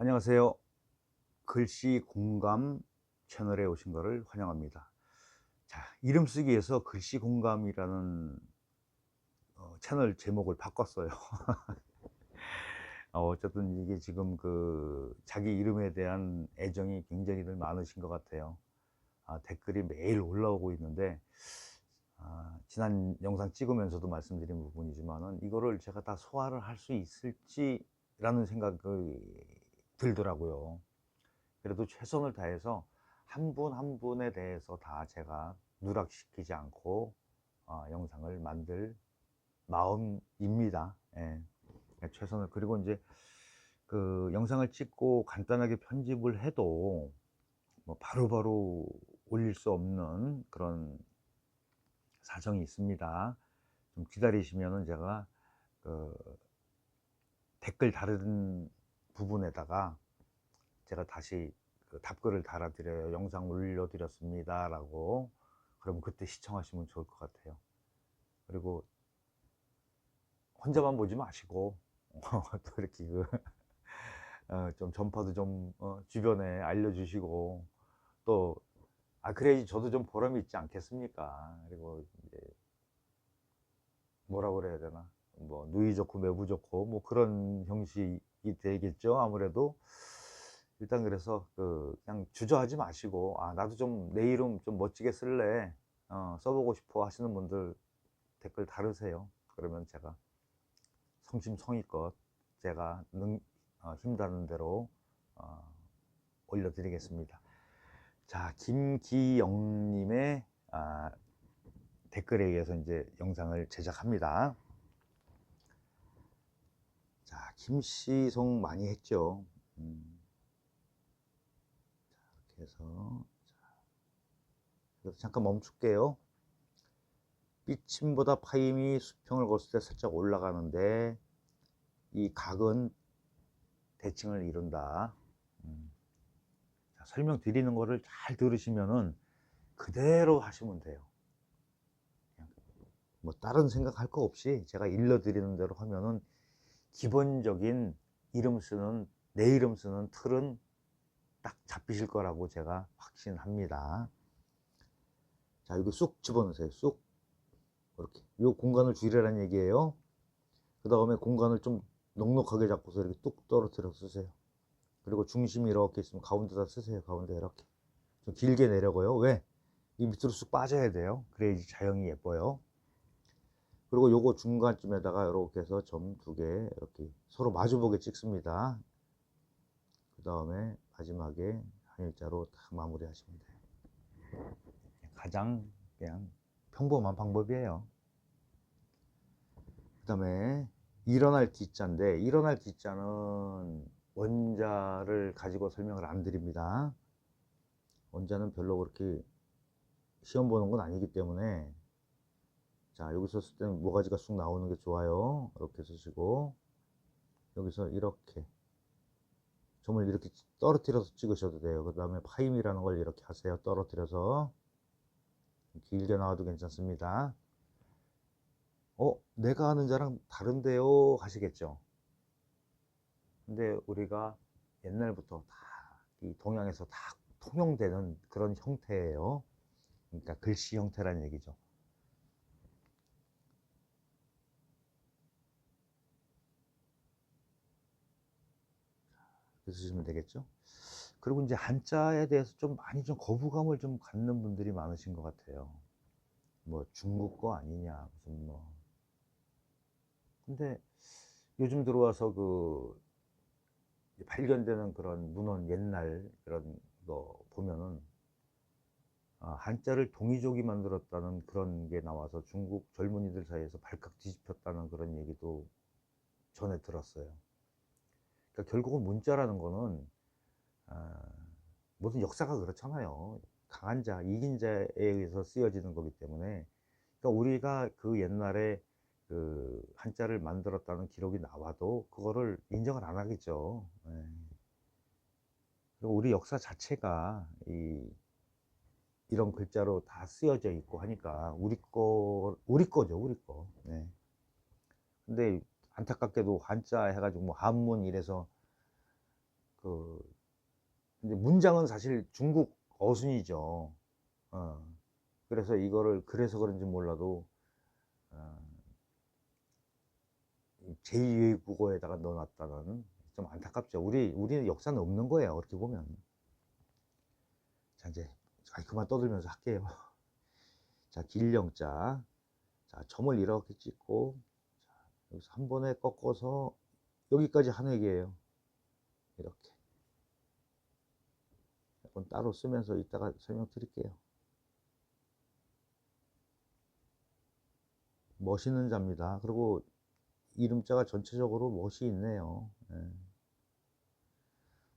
안녕하세요. 글씨 공감 채널에 오신 것을 환영합니다. 자, 이름 쓰기에서 글씨 공감이라는 어, 채널 제목을 바꿨어요. 어, 어쨌든 이게 지금 그 자기 이름에 대한 애정이 굉장히들 많으신 것 같아요. 아, 댓글이 매일 올라오고 있는데 아, 지난 영상 찍으면서도 말씀드린 부분이지만은 이거를 제가 다 소화를 할 수 있을지라는 생각이 들더라고요. 그래도 최선을 다해서 한분한 분에 대해서 다 제가 누락시키지 않고 어, 영상을 만들 마음입니다. 예. 최선을 그리고 이제 그 영상을 찍고 간단하게 편집을 해도 뭐 바로바로 올릴 수 없는 그런 사정이 있습니다. 좀 기다리시면은 제가 그 댓글 다른 부분에다가 제가 다시 그 답글을 달아드려요. 영상 올려드렸습니다. 라고. 그럼 그때 시청하시면 좋을 것 같아요. 그리고 혼자만 보지 마시고 또 이렇게 그, 어, 좀 전파도 좀 어, 주변에 알려주시고 또 아 그래야지 저도 좀 보람이 있지 않겠습니까? 그리고 이제 뭐라 그래야 되나 뭐 누이 좋고 매부 좋고 뭐 그런 형식이 되겠죠? 아무래도. 일단 그래서 그 그냥 주저하지 마시고 아 나도 좀 내 이름 좀 멋지게 쓸래. 어, 써보고 싶어 하시는 분들 댓글 다르세요. 그러면 제가 성심성의껏 제가 능, 어, 힘닿는 대로 어, 올려드리겠습니다. 자 김기영님의 아, 댓글에 의해서 이제 영상을 제작합니다 자 김씨송 많이 했죠. 음. 자, 이렇게 해서 자, 잠깐 멈출게요. 삐침보다 파임이 수평을 걷을 때 살짝 올라가는데 이 각은 대칭을 이룬다. 음. 자, 설명드리는 거를 잘 들으시면은 그대로 하시면 돼요. 뭐 다른 생각할 거 없이 제가 일러드리는 대로 하면은 기본적인 이름 쓰는 내 이름 쓰는 틀은 딱 잡히실 거라고 제가 확신합니다. 자 여기 쑥 집어넣으세요. 쑥. 이렇게. 이 공간을 줄이라는 얘기예요. 그 다음에 공간을 좀 넉넉하게 잡고서 이렇게 뚝 떨어뜨려 쓰세요. 그리고 중심이 이렇게 있으면 가운데다 쓰세요. 가운데 이렇게. 좀 길게 내려고요. 왜? 이 밑으로 쑥 빠져야 돼요. 그래야지 자형이 예뻐요 그리고 요거 중간쯤에다가 이렇게 해서 점 두 개 이렇게 서로 마주보게 찍습니다. 그 다음에 마지막에 한 일자로 딱 마무리 하시면 돼요. 가장 그냥 평범한 방법이에요. 그 다음에 일어날 D자인데 일어날 D자는 원자를 가지고 설명을 안 드립니다. 원자는 별로 그렇게 시험 보는 건 아니기 때문에 자 여기서 쓸 때는 모가지가 쑥 나오는 게 좋아요? 이렇게 쓰시고 여기서 이렇게. 점을 이렇게 떨어뜨려서 찍으셔도 돼요. 그 다음에 파임이라는 걸 이렇게 하세요. 떨어뜨려서. 길게 나와도 괜찮습니다. 어 내가 하는 자랑 다른데요? 하시겠죠? 근데 우리가 옛날부터 다 이 동양에서 다 통용되는 그런 형태예요. 그러니까 글씨 형태라는 얘기죠 쓰시면 되겠죠. 그리고 이제 한자에 대해서 좀 많이 좀 거부감을 좀 갖는 분들이 많으신 것 같아요. 뭐 중국 거 아니냐 무슨 뭐. 근데 요즘 들어와서 그 발견되는 그런 문헌 옛날 그런 거 보면은 아, 한자를 동이족이 만들었다는 그런 게 나와서 중국 젊은이들 사이에서 발칵 뒤집혔다는 그런 얘기도 전에 들었어요. 그러니까 결국은 문자라는 거는 아, 모든 역사가 그렇잖아요. 강한 자, 이긴 자에 의해서 쓰여지는 거기 때문에 그러니까 우리가 그 옛날에 그 한자를 만들었다는 기록이 나와도 그거를 인정을 안 하겠죠. 예. 그리고 우리 역사 자체가 이 이런 글자로 다 쓰여져 있고 하니까 우리 거 우리 거죠, 우리 거. 네. 근데 안타깝게도 한자 해가지고 뭐 한문 이래서 그 이제 문장은 사실 중국 어순이죠. 어. 그래서 이거를 그래서 그런지 몰라도 어, 제2외국어에다가 넣어놨다는 좀 안타깝죠. 우리 우리는 역사는 없는 거예요. 어떻게 보면. 자 이제 아, 그만 떠들면서 할게요. 자 길령자. 자 점을 이렇게 찍고 자, 여기서 한 번에 꺾어서 여기까지 한 획이에요. 이렇게. 이건 따로 쓰면서 이따가 설명드릴게요. 멋있는 자입니다. 그리고 이름자가 전체적으로 멋이 있네요. 예.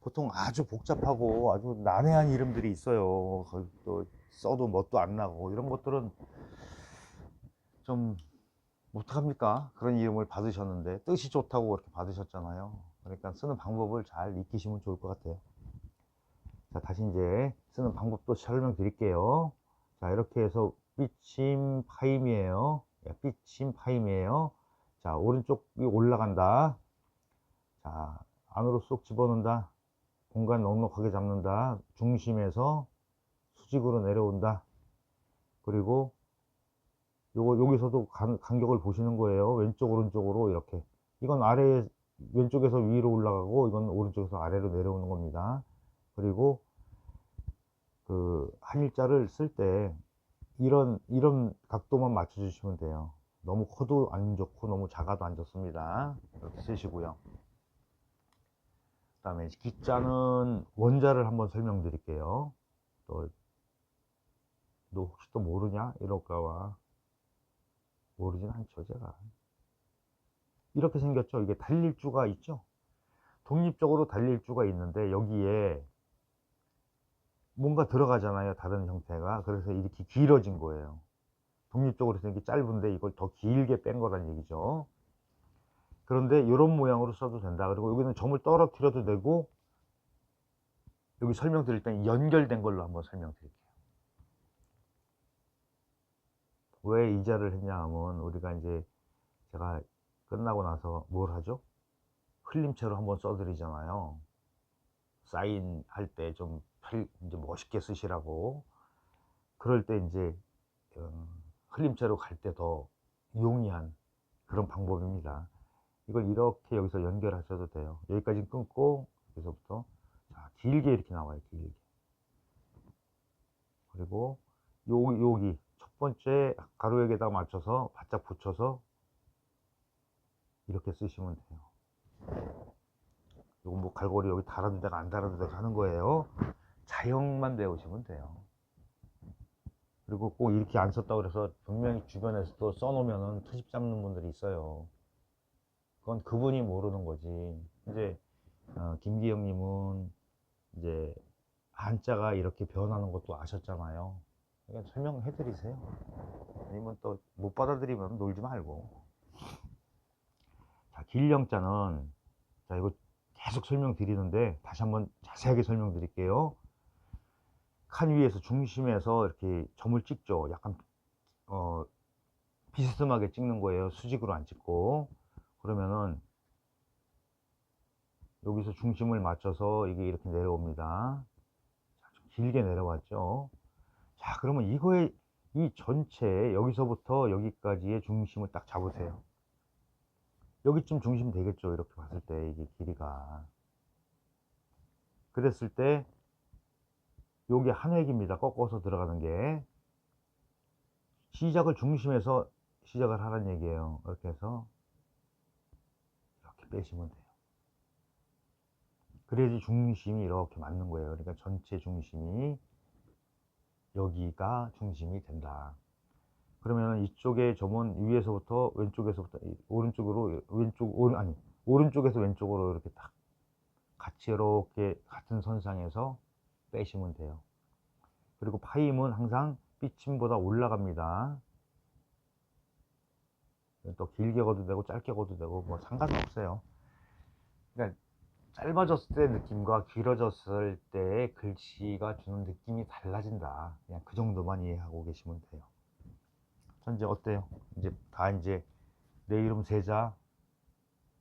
보통 아주 복잡하고 아주 난해한 이름들이 있어요. 거기 또 써도 멋도 안 나고 이런 것들은 좀 어떡합니까? 그런 이름을 받으셨는데 뜻이 좋다고 그렇게 받으셨잖아요. 그러니까 쓰는 방법을 잘 익히시면 좋을 것 같아요. 자, 다시 이제 쓰는 방법도 설명드릴게요. 자, 이렇게 해서 삐침 파임이에요. 예, 삐침 파임이에요. 자, 오른쪽이 올라간다. 자, 안으로 쏙 집어넣는다. 공간 넉넉하게 잡는다. 중심에서 수직으로 내려온다. 그리고 요거 여기서도 간, 간격을 보시는 거예요. 왼쪽 오른쪽으로 이렇게. 이건 아래 왼쪽에서 위로 올라가고 이건 오른쪽에서 아래로 내려오는 겁니다. 그리고 그 한일자를 쓸 때 이런 이런 각도만 맞춰 주시면 돼요. 너무 커도 안 좋고 너무 작아도 안 좋습니다. 이렇게 쓰시고요. 그 다음에 기자는 원자를 한번 설명드릴게요. 또, 너 혹시 또 모르냐? 이럴까봐. 모르진 않죠, 제가. 이렇게 생겼죠? 이게 달릴주가 있죠? 독립적으로 달릴주가 있는데, 여기에 뭔가 들어가잖아요, 다른 형태가. 그래서 이렇게 길어진 거예요. 독립적으로 생긴 게 짧은데 이걸 더 길게 뺀 거란 얘기죠. 그런데 이런 모양으로 써도 된다. 그리고 여기는 점을 떨어뜨려도 되고 여기 설명드릴 때 연결된 걸로 한번 설명드릴게요. 왜 이자를 했냐 하면 우리가 이제 제가 끝나고 나서 뭘 하죠? 흘림체로 한번 써드리잖아요. 사인할 때 좀 이제 멋있게 쓰시라고. 그럴 때 이제 어, 흘림체로 갈 때 더 용이한 그런 방법입니다. 이걸 이렇게 여기서 연결하셔도 돼요. 여기까지 끊고 여기서부터 자, 길게 이렇게 나와요. 길게. 그리고 요, 여기 첫 번째 가로액에다 맞춰서 바짝 붙여서 이렇게 쓰시면 돼요. 요거 뭐 갈고리 여기 달아도 되고 안 달아도 되고 하는 거예요. 자형만 배우시면 돼요. 그리고 꼭 이렇게 안 썼다고 그래서 분명히 주변에서도 써놓으면 트집 잡는 분들이 있어요. 그건 그분이 모르는 거지. 이제 어, 김기영님은 이제 한자가 이렇게 변하는 것도 아셨잖아요. 그러니까 설명해 드리세요. 아니면 또 못 받아들이면 놀지 말고. 자, 길령자는 자 이거 계속 설명드리는데 다시 한번 자세하게 설명드릴게요. 칸 위에서 중심에서 이렇게 점을 찍죠. 약간 어, 비스듬하게 찍는 거예요. 수직으로 안 찍고 그러면은 여기서 중심을 맞춰서 이게 이렇게 내려옵니다. 길게 내려왔죠. 자, 그러면 이거의 이 전체 여기서부터 여기까지의 중심을 딱 잡으세요. 여기쯤 중심 되겠죠. 이렇게 봤을 때 이게 길이가. 그랬을 때 요게 한 획입니다. 꺾어서 들어가는 게. 시작을 중심에서 시작을 하라는 얘기예요. 이렇게 해서 이렇게 빼시면 돼요. 그래야지 중심이 이렇게 맞는 거예요. 그러니까 전체 중심이 여기가 중심이 된다. 그러면 이쪽에 점은 위에서부터 왼쪽에서부터 오른쪽으로 왼쪽 오른 아니 오른쪽에서 왼쪽으로 이렇게 딱 같이 이렇게 같은 선상에서 빼시면 돼요. 그리고 파임은 항상 삐침보다 올라갑니다. 또 길게 거도 되고 짧게 거도 되고 뭐 상관없어요. 그러니까 짧아졌을 때 느낌과 길어졌을 때 글씨가 주는 느낌이 달라진다. 그냥 그 정도만 이해하고 계시면 돼요. 현재 어때요? 이제 다 이제 내 이름 세자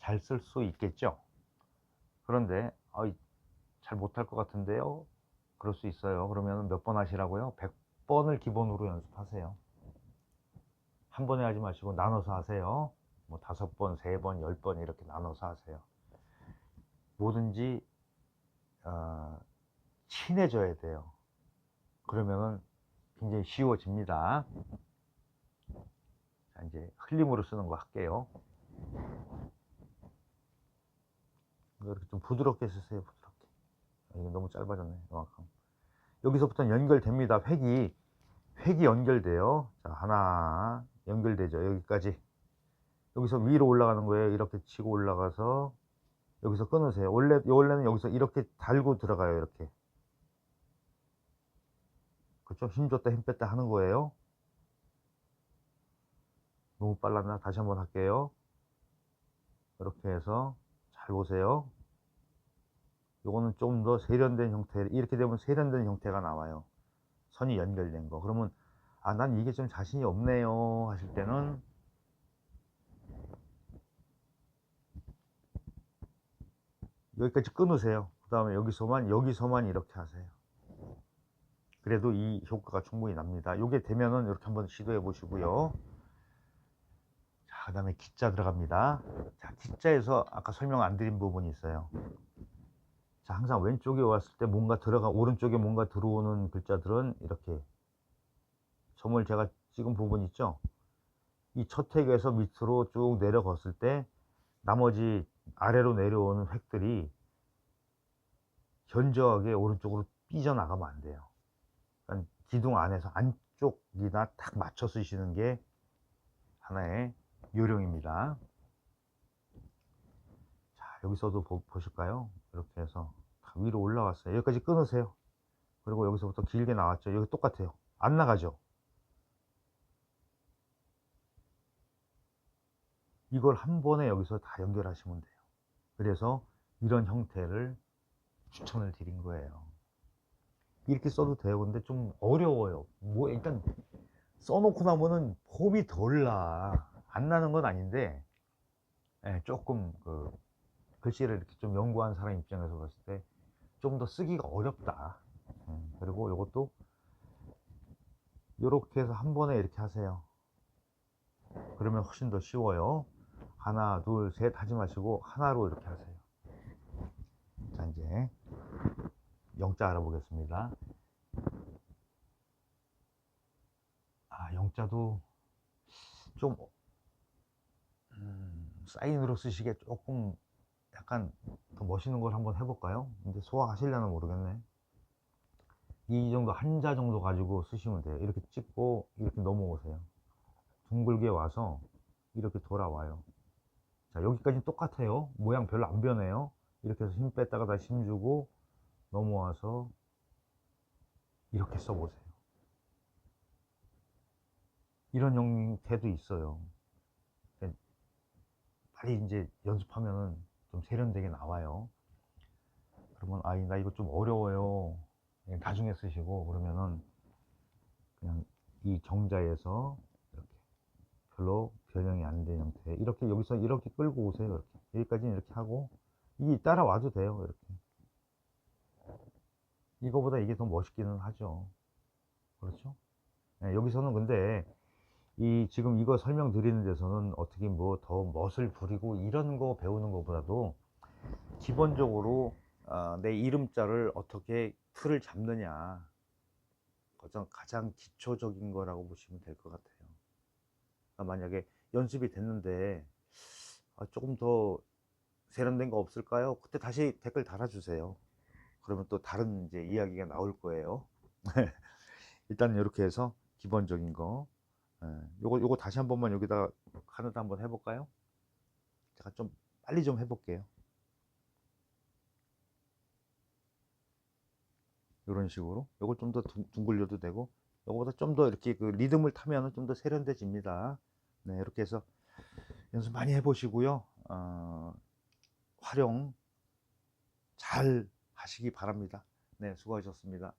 잘 쓸 수 있겠죠? 그런데 어, 잘 못할 것 같은데요. 그럴 수 있어요. 그러면 몇 번 하시라고요? 100번을 기본으로 연습하세요. 한 번에 하지 마시고 나눠서 하세요. 뭐 다섯 번, 세 번, 열 번 이렇게 나눠서 하세요. 뭐든지 어, 친해져야 돼요. 그러면은 굉장히 쉬워집니다. 자, 이제 흘림으로 쓰는 거 할게요. 이렇게 좀 부드럽게 쓰세요, 부드럽게. 이게 너무 짧아졌네, 이만큼. 여기서부터는 연결됩니다. 획이, 획이 연결돼요. 자, 하나, 연결되죠. 여기까지. 여기서 위로 올라가는 거예요. 이렇게 치고 올라가서, 여기서 끊으세요. 원래, 원래는 여기서 이렇게 달고 들어가요, 이렇게. 그렇죠? 힘 줬다 힘 뺐다 하는 거예요. 너무 빨랐나? 다시 한번 할게요. 이렇게 해서 잘 보세요. 요거는 좀 더 세련된 형태, 이렇게 되면 세련된 형태가 나와요. 선이 연결된 거. 그러면, 아, 난 이게 좀 자신이 없네요. 하실 때는, 여기까지 끊으세요. 그 다음에 여기서만, 여기서만 이렇게 하세요. 그래도 이 효과가 충분히 납니다. 요게 되면은 이렇게 한번 시도해 보시고요. 자, 그 다음에 기자 들어갑니다. 자, 기자에서 아까 설명 안 드린 부분이 있어요. 자, 항상 왼쪽에 왔을 때 뭔가 들어가, 오른쪽에 뭔가 들어오는 글자들은 이렇게 점을 제가 찍은 부분 있죠? 이첫 획에서 밑으로 쭉 내려갔을 때 나머지 아래로 내려오는 획들이 견저하게 오른쪽으로 삐져나가면 안 돼요. 그러니까 기둥 안에서 안쪽이나 딱 맞춰 쓰시는 게 하나의 요령입니다. 자, 여기서도 보, 보실까요? 이렇게 해서 다 위로 올라왔어요. 여기까지 끊으세요. 그리고 여기서부터 길게 나왔죠. 여기 똑같아요. 안 나가죠. 이걸 한 번에 여기서 다 연결하시면 돼요. 그래서 이런 형태를 추천을 드린 거예요. 이렇게 써도 돼요. 근데 좀 어려워요. 뭐 일단 써놓고 나면은 폼이 덜 나. 안 나는 건 아닌데 예, 조금 그 글씨를 이렇게 좀 연구한 사람 입장에서 봤을 때 좀 더 쓰기가 어렵다. 음, 그리고 이것도 이렇게 해서 한 번에 이렇게 하세요. 그러면 훨씬 더 쉬워요. 하나, 둘, 셋 하지 마시고 하나로 이렇게 하세요. 자, 이제 영자 알아보겠습니다. 아, 영자도 좀 음, 사인으로 쓰시기에 조금 약간 더 멋있는 걸 한번 해볼까요? 근데 소화하시려나 모르겠네. 이 정도 한자 정도 가지고 쓰시면 돼요. 이렇게 찍고 이렇게 넘어오세요. 둥글게 와서 이렇게 돌아와요. 자, 여기까지 똑같아요. 모양 별로 안 변해요. 이렇게 해서 힘 뺐다가 다시 힘 주고 넘어와서 이렇게 써보세요. 이런 형태도 있어요. 그러니까 빨리 이제 연습하면은 좀 세련되게 나와요. 그러면 아이 나 이거 좀 어려워요. 그냥 나중에 쓰시고 그러면은 그냥 이 경자에서 이렇게 별로 변형이 안 된 형태 이렇게 여기서 이렇게 끌고 오세요. 이렇게 여기까지는 이렇게 하고 이게 따라와도 돼요. 이렇게 이거보다 이게 더 멋있기는 하죠. 그렇죠? 네, 여기서는 근데 이 지금 이거 설명드리는 데서는 어떻게 뭐 더 멋을 부리고 이런 거 배우는 것보다도 기본적으로 어, 내 이름자를 어떻게 틀을 잡느냐 가장 가장 기초적인 거라고 보시면 될 것 같아요. 그러니까 만약에 연습이 됐는데 아, 조금 더 세련된 거 없을까요? 그때 다시 댓글 달아주세요. 그러면 또 다른 이제 이야기가 나올 거예요. 일단 이렇게 해서 기본적인 거, 예, 요거 요거 다시 한 번만 여기다가 하나도 한번 해볼까요? 제가 좀 빨리 좀 해볼게요. 이런 식으로 요걸 좀 더 둥글려도 되고 요거보다 좀 더 이렇게 그 리듬을 타면은 좀 더 세련돼집니다. 네, 이렇게 해서 연습 많이 해보시고요. 어, 활용 잘 하시기 바랍니다. 네, 수고하셨습니다.